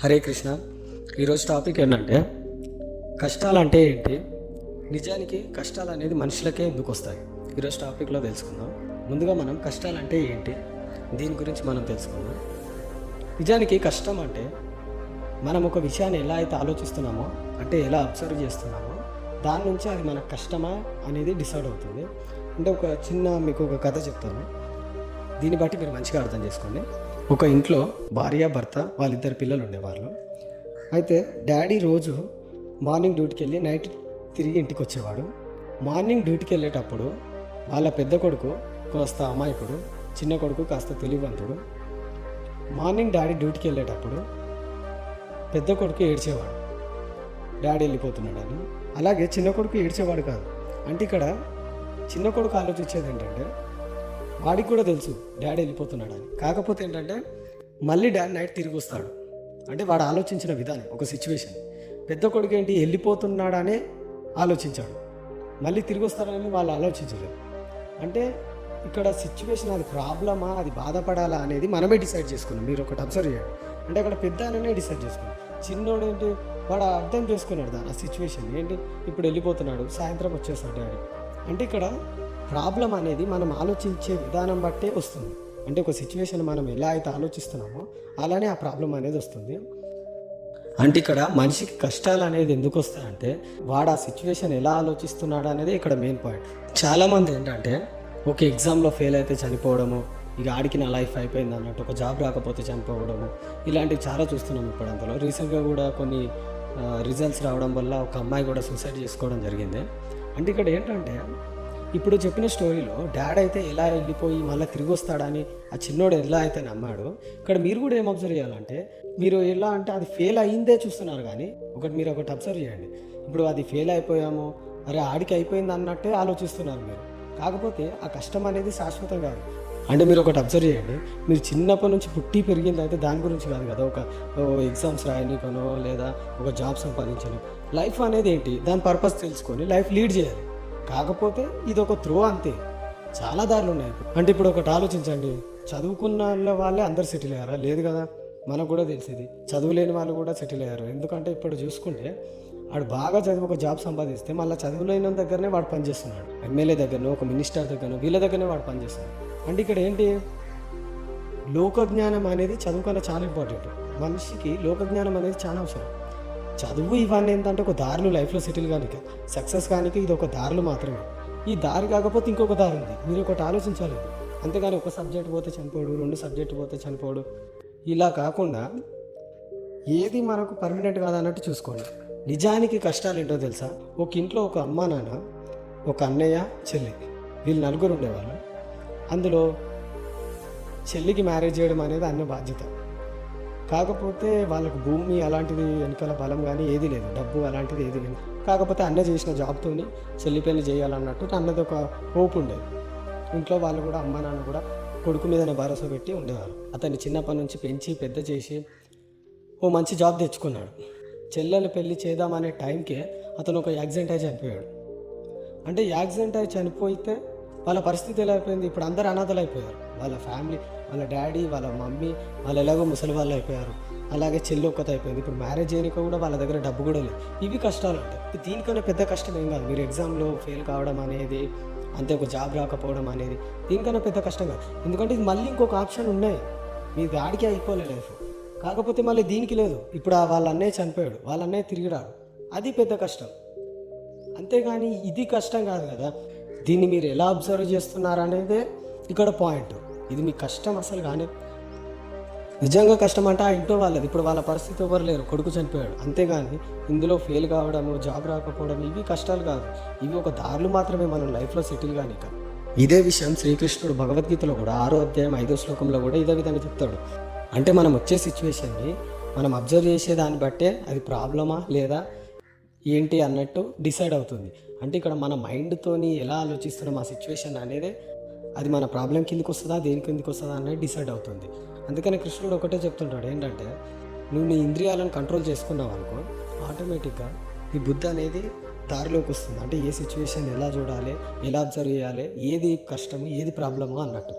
హరే కృష్ణ. ఈరోజు టాపిక్ ఏంటంటే కష్టాలు అంటే ఏంటి? నిజానికి కష్టాలు అనేది మనుషులకే ఎందుకు వస్తాయి? ఈరోజు టాపిక్లో తెలుసుకుందాం. ముందుగా మనం కష్టాలు అంటే ఏంటి? దీని గురించి మనం తెలుసుకుందాం. నిజానికి కష్టం అంటే మనం ఒక విషయాన్ని ఎలా అయితే ఆలోచిస్తున్నామో అంటే ఎలా అబ్జర్వ్ చేస్తున్నామో దాని నుంచి అది మనకు కష్టమా అనేది డిసైడ్ అవుతుంది. అంటే ఒక చిన్న మీకు ఒక కథ చెప్తాను. దీన్ని బట్టి మీరు మంచిగా అర్థం చేసుకోండి. ఒక ఇంట్లో భార్య భర్త వాళ్ళిద్దరు పిల్లలు ఉండేవాళ్ళు. అయితే డాడీ రోజు మార్నింగ్ డ్యూటీకి వెళ్ళి నైట్ తిరిగి ఇంటికి వచ్చేవాడు. మార్నింగ్ డ్యూటీకి వెళ్ళేటప్పుడు వాళ్ళ పెద్ద కొడుకు కాస్త అమాయకుడు చిన్న కొడుకు కాస్త తెలివంతుడు మార్నింగ్ డాడీ డ్యూటీకి వెళ్ళేటప్పుడు పెద్ద కొడుకు ఏడ్చేవాడు. డాడీ వెళ్ళిపోతున్నాడని అలాగే చిన్న కొడుకు ఏడ్చేవాడు కాదు. అంటే ఇక్కడ చిన్న కొడుకు ఆలోచించేది ఏంటంటే వాడికి కూడా తెలుసు డాడీ వెళ్ళిపోతున్నాడని కాకపోతే ఏంటంటే మళ్ళీ డాడీ నైట్ తిరిగి వస్తాడు. అంటే వాడు ఆలోచించిన విధానం ఒక సిచ్యువేషన్ పెద్ద కొడుకు ఏంటి వెళ్ళిపోతున్నాడనే ఆలోచించాడు. మళ్ళీ తిరిగి వస్తాడని వాళ్ళు ఆలోచించలేదు. అంటే ఇక్కడ సిచ్యువేషన్ అది ప్రాబ్లమా అది బాధపడాలా అనేది మనమే డిసైడ్ చేసుకున్నాం. మీరు ఒకటి అబ్జర్వ్ చేయండి. అంటే అక్కడ పెద్ద ఆయననే డిసైడ్ చేసుకున్నాం. చిన్నోడు ఏంటి వాడు అర్థం చేసుకున్నాడు దాని ఆ సిచ్యువేషన్ ఏంటి ఇప్పుడు వెళ్ళిపోతున్నాడు సాయంత్రం వచ్చేస్తాడు డాడీ. అంటే ఇక్కడ ప్రాబ్లం అనేది మనం ఆలోచించే విధానం బట్టే వస్తుంది. అంటే ఒక సిచ్యువేషన్ మనం ఎలా అయితే ఆలోచిస్తున్నామో అలానే ఆ ప్రాబ్లం అనేది వస్తుంది. అంటే ఇక్కడ మనిషికి కష్టాలు అనేది ఎందుకు వస్తాయంటే వాడు ఆ సిచ్యువేషన్ ఎలా ఆలోచిస్తున్నాడు అనేది ఇక్కడ మెయిన్ పాయింట్ చాలామంది ఏంటంటే ఒక ఎగ్జామ్లో ఫెయిల్ అయితే చనిపోవడము ఇక ఆడికి నా లైఫ్ అయిపోయింది అన్నట్టు ఒక జాబ్ రాకపోతే చనిపోవడము ఇలాంటివి చాలా చూస్తున్నాం ఇప్పుడు అందులో రీసెంట్గా కూడా కొన్ని రిజల్ట్స్ రావడం వల్ల ఒక అమ్మాయి కూడా సూసైడ్ చేసుకోవడం జరిగింది. అంటే ఇక్కడ ఏంటంటే ఇప్పుడు చెప్పిన స్టోరీలో డాడ్ అయితే ఎలా వెళ్ళిపోయి మళ్ళీ తిరిగి వస్తాడని ఆ చిన్నోడు ఎలా అయితే నమ్మాడు ఇక్కడ మీరు కూడా ఏం అబ్జర్వ్ చేయాలంటే మీరు ఎలా అంటే అది ఫెయిల్ అయిందే చూస్తున్నారు కానీ ఒకటి మీరు ఒకటి అబ్జర్వ్ చేయండి. ఇప్పుడు అది ఫెయిల్ అయిపోయాము అరే ఆడికి అయిపోయింది అన్నట్టే ఆలోచిస్తున్నారు మీరు. కాకపోతే ఆ కష్టం అనేది శాశ్వతం కాదు. అంటే మీరు ఒకటి అబ్జర్వ్ చేయండి. మీరు చిన్నప్పటి నుంచి పుట్టి పెరిగింది అయితే దాని గురించి కాదు కదా ఒక ఎగ్జామ్స్ రాయనికనో లేదా ఒక జాబ్ సంపాదించను. లైఫ్ అనేది ఏంటి? దాని పర్పస్ తెలుసుకొని లైఫ్ లీడ్ చేయాలి. కాకపోతే ఇది ఒక త్రో అంతే. చాలా దారులు ఉన్నాయి. అంటే ఇప్పుడు ఒకటి ఆలోచించండి. చదువుకున్న వాళ్ళే అందరు సెటిల్ అయ్యారా? లేదు కదా. మనకు కూడా తెలిసేది. చదువులేని వాళ్ళు కూడా సెటిల్ అయ్యారు. ఎందుకంటే ఇప్పుడు చూసుకుంటే వాడు బాగా చదివి ఒక జాబ్ సంపాదిస్తే మళ్ళీ చదువులేని దగ్గరనే వాడు పనిచేస్తున్నాడు. ఎమ్మెల్యే దగ్గరనో ఒక మినిస్టర్ దగ్గరనో వీళ్ళ దగ్గరనే వాడు పనిచేస్తున్నాడు. అంటే ఇక్కడ ఏంటి? లోకజ్ఞానం అనేది చదువుకన్నా చాలా ఇంపార్టెంట్ మనిషికి లోకజ్ఞానం అనేది చాలా అవసరం. చదువు ఇవన్నీ ఏంటంటే ఒక దారులు లైఫ్లో సెటిల్ కానిక సక్సెస్ కానిక ఇది ఒక దారులు మాత్రమే. ఈ దారి కాకపోతే ఇంకొక దారి ఉంది. మీరు ఒకటి ఆలోచించాలి. అంతేగాని ఒక సబ్జెక్ట్ పోతే చనిపోడు రెండు సబ్జెక్ట్ పోతే చనిపోడు. ఇలా కాకుండా ఏది మనకు పర్మనెంట్ కాదన్నట్టు చూసుకోండి. నిజానికి కష్టాలు ఏంటో తెలుసా? ఒక ఇంట్లో ఒక అమ్మ నాన్న ఒక అన్నయ్య చెల్లి. వీళ్ళు నలుగురు ఉండేవాళ్ళు. అందులో చెల్లికి మ్యారేజ్ చేయడం అనేది అన్న బాధ్యత. కాకపోతే వాళ్ళకు భూమి అలాంటిది వెనకాల బలం కానీ ఏది లేదు. డబ్బు అలాంటిది ఏది లేదు. కాకపోతే అన్న చేసిన జాబ్తోని చెల్లి పెళ్ళి చేయాలన్నట్టు అన్నది ఒక హోప్ ఉండేది. ఇంట్లో వాళ్ళు కూడా అమ్మ నాన్న కూడా కొడుకు మీదనే భరోసా పెట్టి ఉండేవారు. అతన్ని చిన్నప్పటి నుంచి పెంచి పెద్ద చేసి ఓ మంచి జాబ్ తెచ్చుకున్నాడు. చెల్లెలు పెళ్ళి చేద్దామనే టైంకే అతను ఒక యాక్సిడెంట్ అయి చనిపోయాడు. అంటే యాక్సిడెంట్ అయి చనిపోతే వాళ్ళ పరిస్థితి ఎలా అయిపోయింది? ఇప్పుడు అందరు అనాథలు అయిపోయారు. వాళ్ళ ఫ్యామిలీ వాళ్ళ డాడీ వాళ్ళ మమ్మీ వాళ్ళు ఎలాగో ముసలి వాళ్ళు అయిపోయారు. అలాగే చెల్లి ఒక్కత అయిపోయింది. ఇప్పుడు మ్యారేజ్ చేయడానికి కూడా వాళ్ళ దగ్గర డబ్బు కూడా లేదు. ఇవి కష్టాలు అంటే దీనికన్నా పెద్ద కష్టం ఏం కాదు. మీరు ఎగ్జామ్లో ఫెయిల్ కావడం అనేది అంతే ఒక జాబ్ రాకపోవడం అనేది దీనికన్నా పెద్ద కష్టం కాదు. ఎందుకంటే ఇది మళ్ళీ ఇంకొక ఆప్షన్ ఉన్నాయి. మీ దాడికి అయిపోలే లైఫ్. కాకపోతే మళ్ళీ దీనికి లేదు. ఇప్పుడు వాళ్ళ అన్నయ్య చనిపోయాడు. వాళ్ళ అన్నయ్య తిరిగి రాడు. అది పెద్ద కష్టం. అంతేగాని ఇది కష్టం కాదు కదా. దీన్ని మీరు ఎలా అబ్జర్వ్ చేస్తున్నారు అనేది ఇక్కడ పాయింట్ ఇది మీ కష్టం అసలు కానీ నిజంగా కష్టం అంటే ఆ ఇంట్లో వాళ్ళది. ఇప్పుడు వాళ్ళ పరిస్థితి ఎవరు లేరు. కొడుకు చనిపోయాడు. అంతేగాని ఇందులో ఫెయిల్ కావడము జాబ్ రాకపోవడం ఇవి కష్టాలు కాదు. ఇవి ఒక దారులు మాత్రమే మనం లైఫ్లో సెటిల్ కానీ కాదు ఇదే విషయం శ్రీకృష్ణుడు భగవద్గీతలో కూడా ఆరో అధ్యాయం ఐదో శ్లోకంలో కూడా ఇదే విధంగా చెప్తాడు. అంటే మనం వచ్చే సిచ్యువేషన్ని మనం అబ్జర్వ్ చేసే దాన్ని బట్టే అది ప్రాబ్లమా లేదా ఏంటి అన్నట్టు డిసైడ్ అవుతుంది. అంటే ఇక్కడ మన మైండ్తోని ఎలా ఆలోచిస్తున్నాం ఆ సిచ్యువేషన్ అనేది అది మన ప్రాబ్లం కిందకి వస్తుందా దేని కిందకి వస్తుందా అనేది డిసైడ్ అవుతుంది. అందుకని కృష్ణుడు ఒకటే చెప్తుంటాడు ఏంటంటే నువ్వు నీ ఇంద్రియాలను కంట్రోల్ చేసుకున్నావు అనుకో ఆటోమేటిక్గా ఈ బుద్ధి అనేది దారిలోకి వస్తుంది. అంటే ఏ సిచ్యువేషన్ ఎలా చూడాలి ఎలా అబ్జర్వ్ చేయాలి ఏది కష్టము ఏది ప్రాబ్లము అన్నట్టు.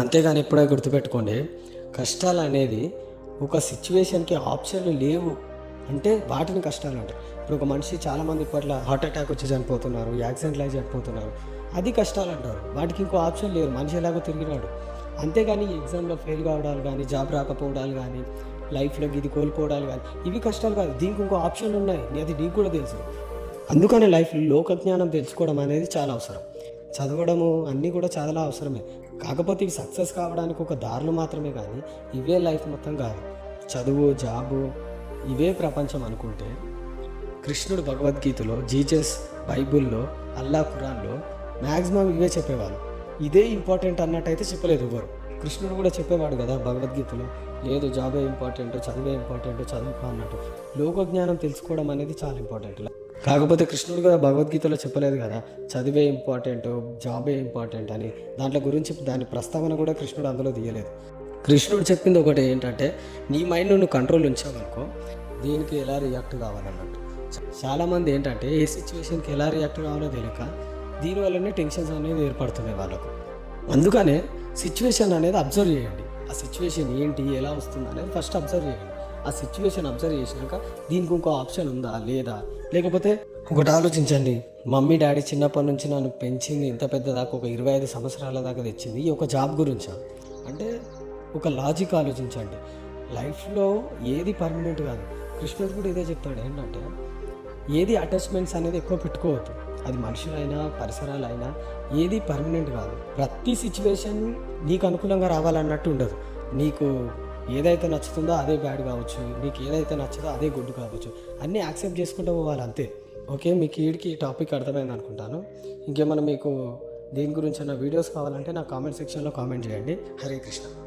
అంతేగాని ఎప్పుడో గుర్తుపెట్టుకోండి కష్టాలు అనేది ఒక సిచ్యువేషన్కి ఆప్షన్లు లేవు. అంటే వాటిని కష్టాలు అంటారు ఇప్పుడు ఒక మనిషి చాలామంది ఇప్పట్లో హార్ట్ అటాక్ వచ్చి చనిపోతున్నారు యాక్సిడెంట్లు అయి చనిపోతున్నారు. అది కష్టాలు అంటారు వాటికి ఇంకో ఆప్షన్ లేరు మనిషి ఎలాగో తిరిగినాడు. అంతేగాని ఎగ్జామ్లో ఫెయిల్ కావడాలు కానీ జాబ్ రాకపోవడాలు కానీ లైఫ్లో ఇది కోల్పోవడాలు కానీ ఇవి కష్టాలు కాదు. దీనికి ఇంకో ఆప్షన్లు ఉన్నాయి. అది నీకు కూడా తెలుసు. అందుకనే లైఫ్లో లోక జ్ఞానం తెలుసుకోవడం అనేది చాలా అవసరం. చదవడము అన్నీ కూడా చాలా అవసరమే. కాకపోతే ఇవి సక్సెస్ కావడానికి ఒక దారులు మాత్రమే కానీ ఇవే లైఫ్ మొత్తం కాదు. చదువు జాబు ఇవే ప్రపంచం అనుకుంటే కృష్ణుడు భగవద్గీతలో జీజస్ బైబుల్లో అల్లా ఖురాన్లో మ్యాక్సిమం ఇవే చెప్పేవాళ్ళు. ఇదే ఇంపార్టెంట్ అన్నట్టయితే చెప్పలేదు ఎవరు. కృష్ణుడు కూడా చెప్పేవాడు కదా భగవద్గీతలో లేదు జాబే ఇంపార్టెంట్ చదువే ఇంపార్టెంట్ చదువుకో అన్నట్టు. లోకజ్ఞానం తెలుసుకోవడం అనేది చాలా ఇంపార్టెంట్. కాకపోతే కృష్ణుడు కూడా భగవద్గీతలో చెప్పలేదు కదా చదివే ఇంపార్టెంట్ జాబే ఇంపార్టెంట్ అని. దాంట్లో గురించి దాని ప్రస్తావన కూడా కృష్ణుడు అందులో తీయలేదు. కృష్ణుడు చెప్పింది ఒకటి ఏంటంటే నీ మైండ్ నువ్వు కంట్రోల్ ఉంచావనుకో దీనికి ఎలా రియాక్ట్ కావాలన్నట్టు. చాలామంది ఏంటంటే ఏ సిచ్యువేషన్కి ఎలా రియాక్ట్ కావాలో తెలియక దీనివల్లనే టెన్షన్స్ అనేది ఏర్పడుతున్నాయి వాళ్ళకు. అందుకనే సిచ్యువేషన్ అనేది అబ్జర్వ్ చేయండి. ఆ సిచ్యువేషన్ ఏంటి ఎలా వస్తుంది అనేది ఫస్ట్ అబ్జర్వ్ చేయండి. ఆ సిచ్యువేషన్ అబ్జర్వ్ చేసినాక దీనికి ఇంకో ఆప్షన్ ఉందా లేదా? లేకపోతే ఒకటి ఆలోచించండి. మమ్మీ డాడీ చిన్నప్పటి నుంచి నన్ను పెంచింది ఇంత పెద్ద దాకా ఒక ఇరవై ఐదు సంవత్సరాల దాకా తెచ్చింది ఈ ఒక జాబ్ గురించా? అంటే ఒక లాజిక్ ఆలోచించండి. లైఫ్లో ఏది పర్మనెంట్ కాదు. కృష్ణుడు కూడా ఇదే చెప్తాడు. ఏంటంటే ఏది అటాచ్మెంట్స్ అనేది ఎక్కువ పెట్టుకోవద్దు. అది మనుషులైనా పరిసరాలైనా ఏది పర్మనెంట్ కాదు. ప్రతి సిచ్యువేషన్ నీకు అనుకూలంగా రావాలన్నట్టు ఉండదు. నీకు ఏదైతే నచ్చుతుందో అదే బ్యాడ్ కావచ్చు. నీకు ఏదైతే నచ్చదో అదే గుడ్ కావచ్చు. అన్నీ యాక్సెప్ట్ చేసుకుంటూ పోవాలి అంతే. ఓకే మీకు ఈడికి ఈ టాపిక్ అర్థమైంది అనుకుంటాను. ఇంకేమైనా మీకు దీని గురించి వీడియోస్ కావాలంటే నా కామెంట్ సెక్షన్లో కామెంట్ చేయండి. హరే కృష్ణ.